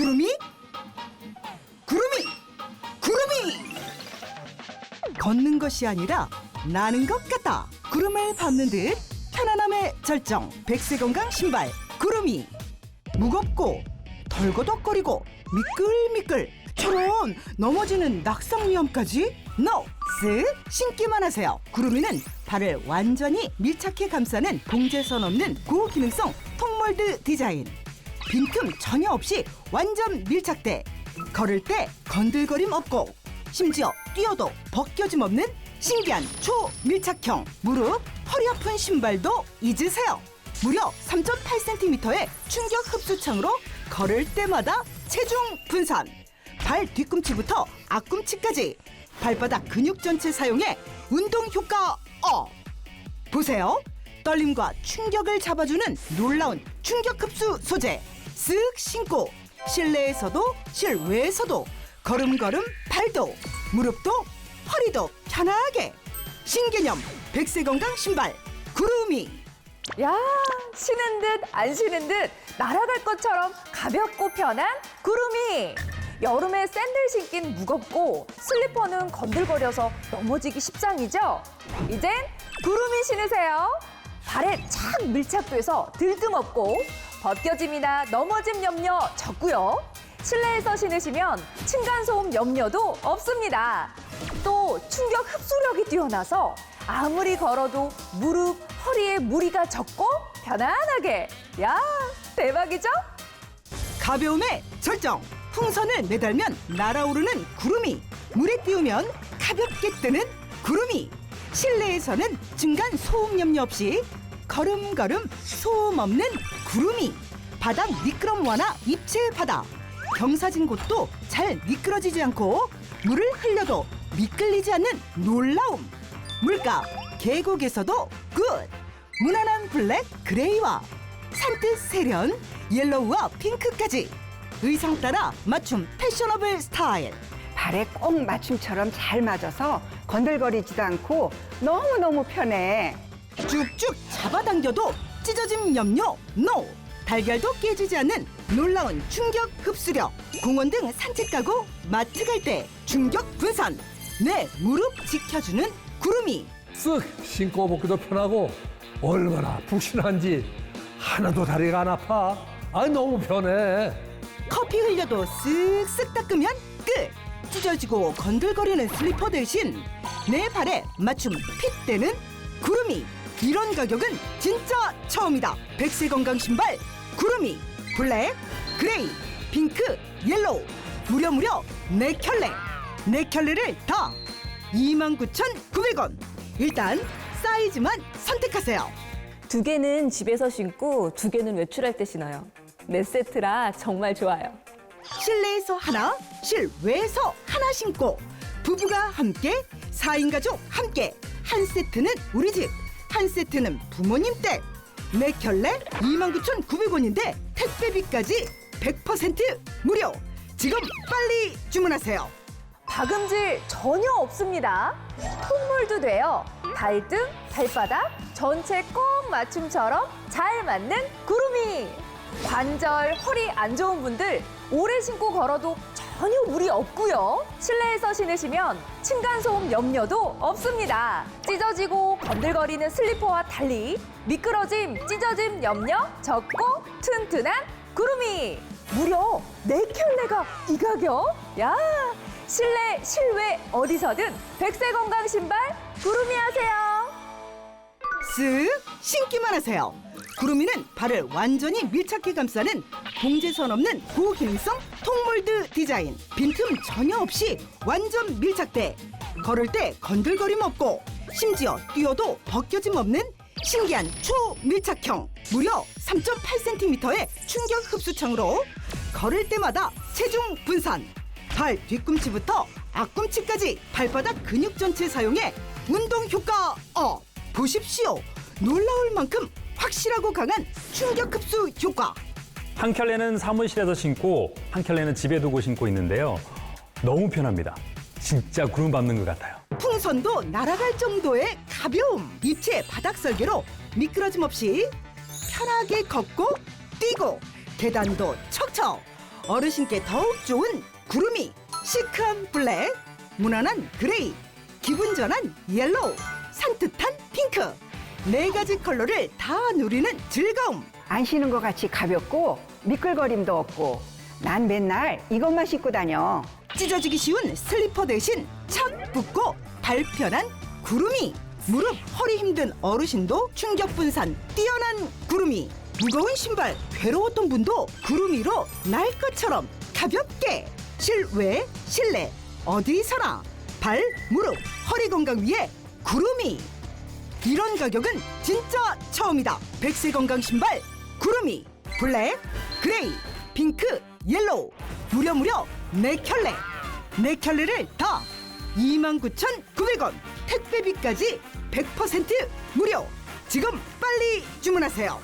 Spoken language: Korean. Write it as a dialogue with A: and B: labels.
A: 구름이? 구름이! 구름이! 걷는 것이 아니라 나는 것 같다. 구름을 밟는 듯 편안함의 절정. 백세 건강 신발. 구름이! 무겁고 덜거덕거리고 미끌미끌 저런 넘어지는 낙상 위험까지? NO! 쓱 신기만 하세요. 구름이는 발을 완전히 밀착해 감싸는 봉제선 없는 고기능성 통몰드 디자인 빈틈 전혀 없이 완전 밀착돼. 걸을 때 건들거림 없고 심지어 뛰어도 벗겨짐 없는 신기한 초밀착형. 무릎 허리 아픈 신발도 잊으세요. 무려 3.8cm의 충격 흡수창으로 걸을 때마다 체중 분산. 발 뒤꿈치부터 앞꿈치까지 발바닥 근육 전체 사용해 운동 효과 업 보세요. 떨림과 충격을 잡아주는 놀라운 충격 흡수 소재. 쓱 신고 실내에서도 실외에서도 걸음걸음 발도 무릎도 허리도 편하게 신개념 백세 건강 신발 구름이
B: 야, 쉬는 듯 안 쉬는 듯 날아갈 것처럼 가볍고 편한 구름이. 여름에 샌들 신긴 무겁고 슬리퍼는 건들거려서 넘어지기 십상이죠? 이젠 구름이 신으세요. 발에 착 밀착돼서 들뜸 없고 벗겨짐이나 넘어짐 염려 적고요. 실내에서 신으시면 층간소음 염려도 없습니다. 또 충격 흡수력이 뛰어나서 아무리 걸어도 무릎, 허리에 무리가 적고 편안하게. 야, 대박이죠?
A: 가벼움의 절정 풍선을 매달면 날아오르는 구름이 물에 띄우면 가볍게 뜨는 구름이 실내에서는 중간 소음 염려 없이 걸음걸음 소음 없는 구름이 바닥 미끄럼 완화 입체 바다. 경사진 곳도 잘 미끄러지지 않고 물을 흘려도 미끌리지 않는 놀라움. 물가 계곡에서도 굿 무난한 블랙 그레이와 산뜻 세련 옐로우와 핑크까지 의상 따라 맞춤 패셔너블 스타일.
C: 발에 꼭 맞춤처럼 잘 맞아서 건들거리지도 않고 너무너무 편해.
A: 쭉쭉 잡아당겨도 찢어짐 염려 노. 달걀도 깨지지 않는 놀라운 충격 흡수력. 공원 등 산책 가고 마트 갈 때 충격 분산. 내 무릎 지켜주는 구름이.
D: 쓱 신고 벗기도 편하고 얼마나 푹신한지 하나도 다리가 안 아파. 아 너무 편해.
A: 커피 흘려도 쓱쓱 닦으면 끝. 찢어지고 건들거리는 슬리퍼 대신 내 발에 맞춤 핏대는 구름이 이런 가격은 진짜 처음이다. 백세 건강 신발 구름이 블랙 그레이 핑크 옐로우 무려 무려 네 켤레. 네 켤레를 다 29,900원. 일단 사이즈만 선택하세요.
B: 두 개는 집에서 신고 두 개는 외출할 때 신어요. 네 세트라 정말 좋아요.
A: 실내에서 하나, 실외에서 하나 신고. 부부가 함께, 사인 가족 함께. 한 세트는 우리 집, 한 세트는 부모님 댁. 네 켤레 29,900원인데 택배비까지 100% 무료. 지금 빨리 주문하세요.
B: 박음질 전혀 없습니다. 콧물도 돼요. 발등, 발바닥 전체 꼭 맞춤처럼 잘 맞는 구름이. 관절, 허리 안 좋은 분들 오래 신고 걸어도 전혀 무리 없고요. 실내에서 신으시면 층간소음 염려도 없습니다. 찢어지고 건들거리는 슬리퍼와 달리 미끄러짐, 찢어짐 염려 적고 튼튼한 구름이. 무려 네 켤레가 이 가격? 야, 실내, 실외 어디서든 백세 건강 신발 구름이 하세요.
A: 쓱 신기만 하세요. 구름이는 발을 완전히 밀착해 감싸는 봉제선 없는 고기능성 통몰드 디자인. 빈틈 전혀 없이 완전 밀착돼. 걸을 때 건들거림 없고 심지어 뛰어도 벗겨짐 없는 신기한 초밀착형. 무려 3.8cm의 충격 흡수창으로 걸을 때마다 체중 분산. 발 뒤꿈치부터 앞꿈치까지 발바닥 근육 전체 사용해 운동 효과 업. 보십시오. 놀라울 만큼 확실하고 강한 충격 흡수 효과.
E: 한 켤레는 사무실에서 신고 한 켤레는 집에 두고 신고 있는데요. 너무 편합니다. 진짜 구름 밟는 것 같아요.
A: 풍선도 날아갈 정도의 가벼움. 입체 바닥 설계로 미끄러짐 없이 편하게 걷고 뛰고 계단도 척척 어르신께 더욱 좋은 구름이 시크한 블랙, 무난한 그레이, 기분 전환 옐로우, 산뜻한 핑크 네 가지 컬러를 다 누리는 즐거움.
C: 안 신은 것 같이 가볍고 미끌거림도 없고 난 맨날 이것만 신고 다녀.
A: 찢어지기 쉬운 슬리퍼 대신 착 붙고 발 편한 구름이 무릎 허리 힘든 어르신도 충격 분산 뛰어난 구름이 무거운 신발 괴로웠던 분도 구름이로 날 것처럼 가볍게 실외 실내 어디서나 발 무릎 허리 건강 위에 구름이 이런 가격은 진짜 처음이다. 백세 건강 신발 구름이 블랙 그레이 핑크 옐로우 무려 무려 네 켤레. 네 켤레를 다 29,900원 택배비까지 100% 무료. 지금 빨리 주문하세요